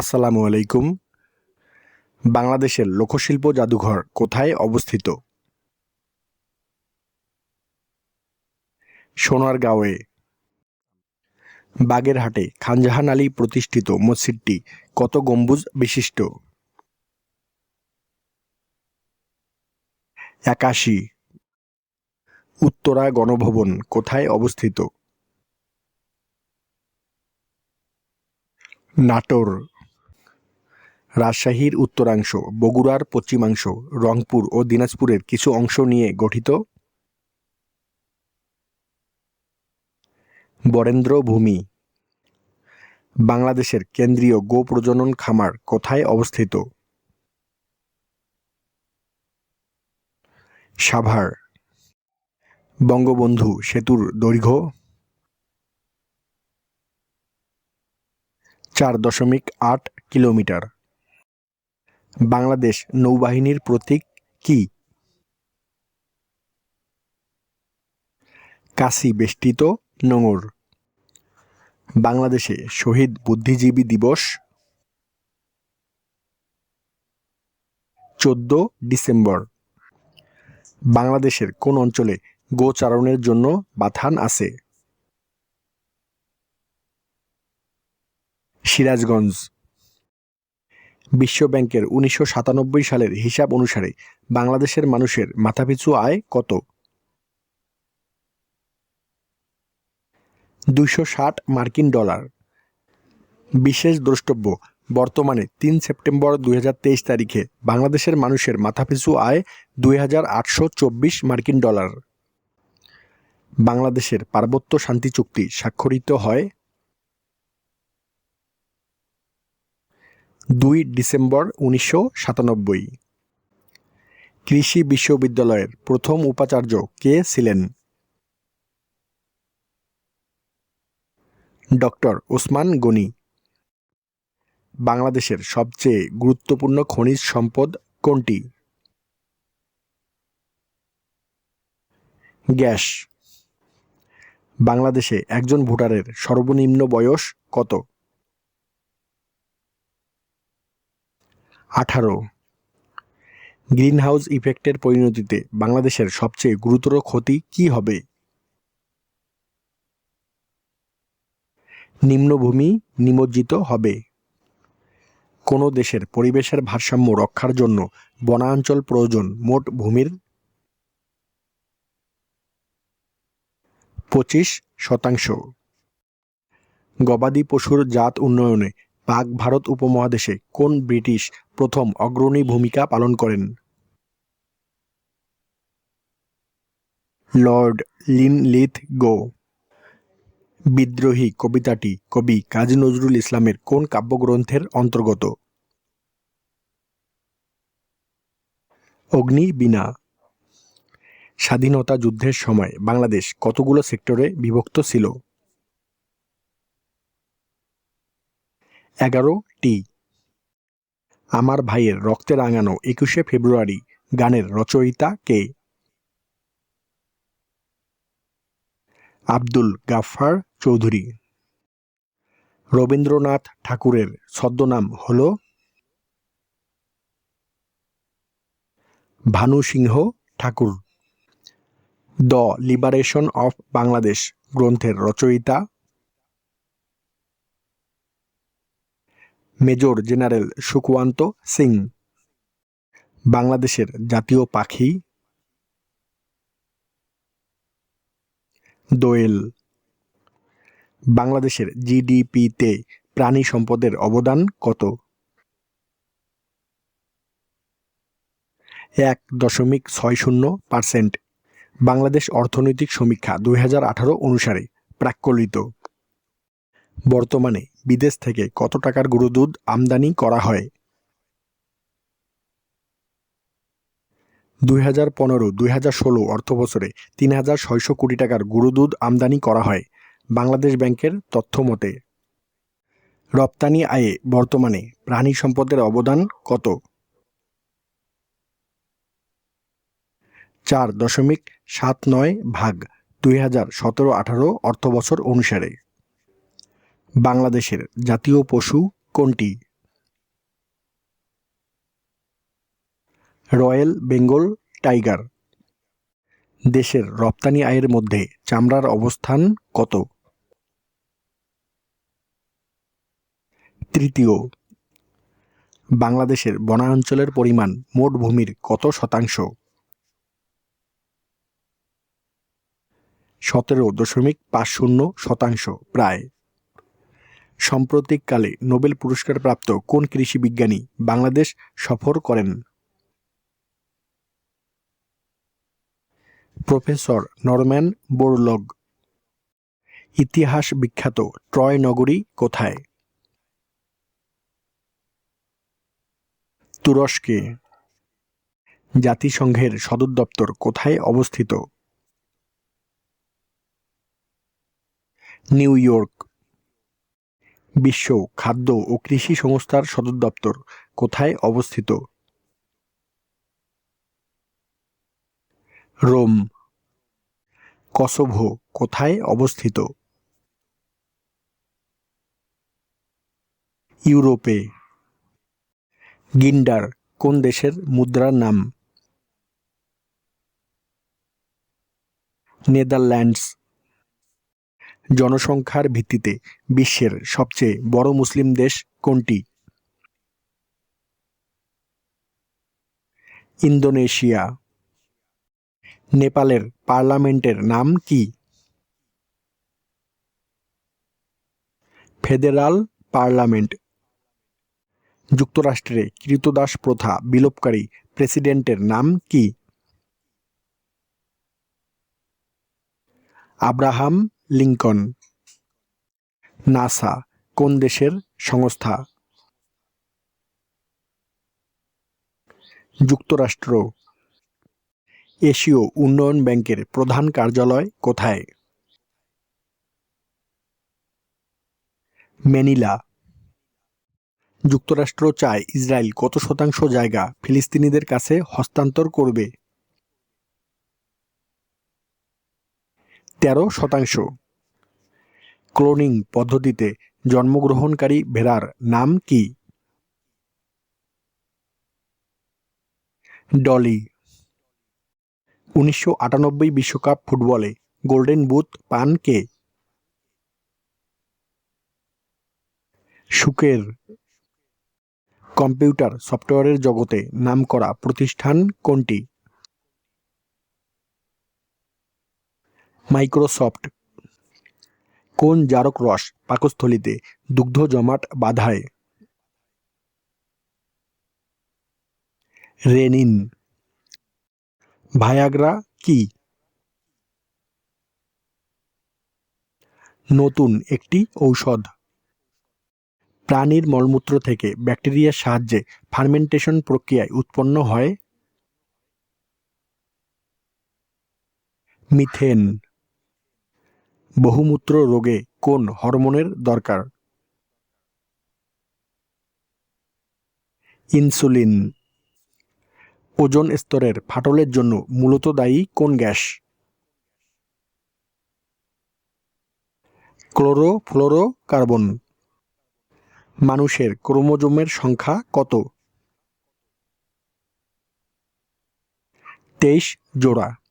আসসালামু আলাইকুম। বাংলাদেশের লোকশিল্প জাদুঘর কোথায় অবস্থিত? সোনারগাঁওয়ে। বাগেরহাটে খানজাহান আলী প্রতিষ্ঠিত মসজিদটি কত গম্বুজ বিশিষ্ট? একাশি। উত্তরা গণভবন কোথায় অবস্থিত? নাটোর। রাজশাহীর উত্তরাংশ, বগুড়ার পশ্চিমাংশ, রংপুর ও দিনাজপুরের কিছু অংশ নিয়ে গঠিত। বরেন্দ্র ভূমি। বাংলাদেশের কেন্দ্রীয় গো প্রজনন খামার কোথায় অবস্থিত? সাভার। বঙ্গবন্ধু সেতুর দৈর্ঘ্য চার দশমিক আট কিলোমিটার। বাংলাদেশ নৌবাহিনীর প্রতীক কি? কাশি বেষ্টিত নোঙর। বাংলাদেশে শহীদ বুদ্ধিজীবী দিবস চোদ্দ ডিসেম্বর। বাংলাদেশের কোন অঞ্চলে গোচারণের জন্য বাথান আছে? সিরাজগঞ্জ। বিশ্ব ব্যাংকের উনিশশো সাতানব্বই সালের হিসাব অনুসারে বাংলাদেশের মানুষের মাথাপিছু আয় কত? দুইশো ষাট মার্কিন ডলার। বিশেষ দ্রষ্টব্য, বর্তমানে তিন সেপ্টেম্বর দুই হাজার তেইশ তারিখে বাংলাদেশের মানুষের মাথাপিছু আয় দুই হাজার আটশো চব্বিশ মার্কিন ডলার। বাংলাদেশের পার্বত্য শান্তি চুক্তি স্বাক্ষরিত হয় দুই ডিসেম্বর উনিশশো সাতানব্বই। কৃষি বিশ্ববিদ্যালয়ের প্রথম উপাচার্য কে ছিলেন? ডক্টর ওসমান গনি। বাংলাদেশের সবচেয়ে গুরুত্বপূর্ণ খনিজ সম্পদ কোনটি? গ্যাস। বাংলাদেশে একজন ভোটারের সর্বনিম্ন বয়স কত? আঠারো। গ্রিনহাউস ইফেক্টের পরিণতিতে বাংলাদেশের সবচেয়ে গুরুতর ক্ষতি কি হবে? নিম্নভূমি নিমজ্জিত হবে। কোনো দেশের পরিবেশের ভারসাম্য রক্ষার জন্য বনাঞ্চল প্রয়োজন মোট ভূমির পঁচিশ শতাংশ। গবাদি পশুর জাত উন্নয়নে পাক ভারত উপমহাদেশে কোন ব্রিটিশ প্রথম অগ্রণী ভূমিকা পালন করেন? Lord Linlithgow. বিদ্রোহী কবিতাটি কবি কাজী নজরুল ইসলামের কোন কাব্যগ্রন্থের অন্তর্গত? অগ্নিবীণা স্বাধীনতা যুদ্ধের সময় বাংলাদেশ কতগুলো সেক্টরে বিভক্ত ছিল? এগারোটি। আমার ভাইয়ের রক্তে রাঙানো একুশে ফেব্রুয়ারি গানের রচয়িতা কে? আব্দুল গাফফার চৌধুরী। রবীন্দ্রনাথ ঠাকুরের ছদ্মনাম হল Bhanu Singha Thakur. The liberation of Bangladesh গ্রন্থের রচয়িতা মেজর জেনারেল সুকুয়ান্ত সিং। বাংলাদেশের জাতীয় পাখি। দোয়েল। বাংলাদেশের জিডিপিতে প্রাণী সম্পদের অবদান কত? এক দশমিক ছয় শূন্য পার্সেন্ট। বাংলাদেশ অর্থনৈতিক সমীক্ষা দু হাজার আঠারো অনুসারে প্রাক্কলিত। বর্তমানে বিদেশ থেকে কত টাকার গরু দুধ আমদানি করা হয়? দুই হাজার পনেরো, দুই হাজার ষোলো অর্থ বছরে তিন হাজার ছয়শো কোটি টাকার গরু দুধ আমদানি করা হয় বাংলাদেশ ব্যাংকের তথ্য মতে। রপ্তানি আয়ে বর্তমানে প্রাণী সম্পদের অবদান কত? চার দশমিক সাত নয় ভাগ দুই হাজার সতেরো আঠারো অর্থবছর অনুসারে। বাংলাদেশের জাতীয় পশু কোনটি? Royal Bengal tiger. দেশের রপ্তানি আয়ের মধ্যে চামড়ার অবস্থান কত? তৃতীয়, বাংলাদেশের বনাঞ্চলের পরিমাণ মোট ভূমির কত শতাংশ? সতেরো দশমিক পাঁচ শূন্য শতাংশ প্রায়। সাম্প্রতিককালে নোবেল পুরস্কারপ্রাপ্ত কোন কৃষি বিজ্ঞানী বাংলাদেশ সফর করেন? Professor Norman Borlaug. ইতিহাস বিখ্যাত ট্রয় নগরী কোথায়? তুরস্কে। জাতিসংঘের সদর দপ্তর কোথায় অবস্থিত? New York. বিশ্ব, খাদ্য ও কৃষি সংস্থার সদর দপ্তর কোথায় অবস্থিত? রোম। কসোভো কোথায় অবস্থিত? ইউরোপে। গিন্ডার কোন দেশের মুদ্রার নাম? নেদারল্যান্ডস। জনসংখ্যার ভিত্তিতে বিশ্বের সবচেয়ে বড় মুসলিম দেশ কোনটি? ইন্দোনেশিয়া। নেপালের পার্লামেন্টের নাম কি? Federal parliament. যুক্তরাষ্ট্রে কৃতদাস প্রথা বিলোপকারী প্রেসিডেন্টের নাম কি? আব্রাহাম লিঙ্কন নাসা, কোন দেশের সংস্থা? যুক্তরাষ্ট্র। এশীয় উন্নয়ন ব্যাংকের প্রধান কার্যালয় কোথায়? ম্যানিলা। যুক্তরাষ্ট্র চায় ইসরায়েল কত শতাংশ জায়গা ফিলিস্তিনিদের কাছে হস্তান্তর করবে? তেরো শতাংশ। ক্লোনিং পদ্ধতিতে জন্মগ্রহণকারী ভেড়ার নাম কি? ডলি। উনিশশো আটানব্বই বিশ্বকাপ ফুটবলে গোল্ডেন বুট পান কে? সুকের কম্পিউটার সফটওয়্যারের জগতে নাম করা প্রতিষ্ঠান কোনটি? মাইক্রোসফট। কোন জারক রস পাকস্থলিতে দুগ্ধ জমাট বাধায়? রেনিন। ভায়াগ্রা কি? নতুন একটি ঔষধ। প্রাণীর মলমূত্র থেকে ব্যাকটেরিয়ার সাহায্যে ফার্মেন্টেশন প্রক্রিয়ায় উৎপন্ন হয়। মিথেন। বহুমূত্র রোগে কোন হরমোনের দরকার? ইনসুলিন। ওজন স্তরের ফাটলের জন্য মূলত দায়ী কোন গ্যাস? ক্লোরোফ্লোরোকার্বন। মানুষের ক্রোমোজোমের সংখ্যা কত? তেইশ জোড়া।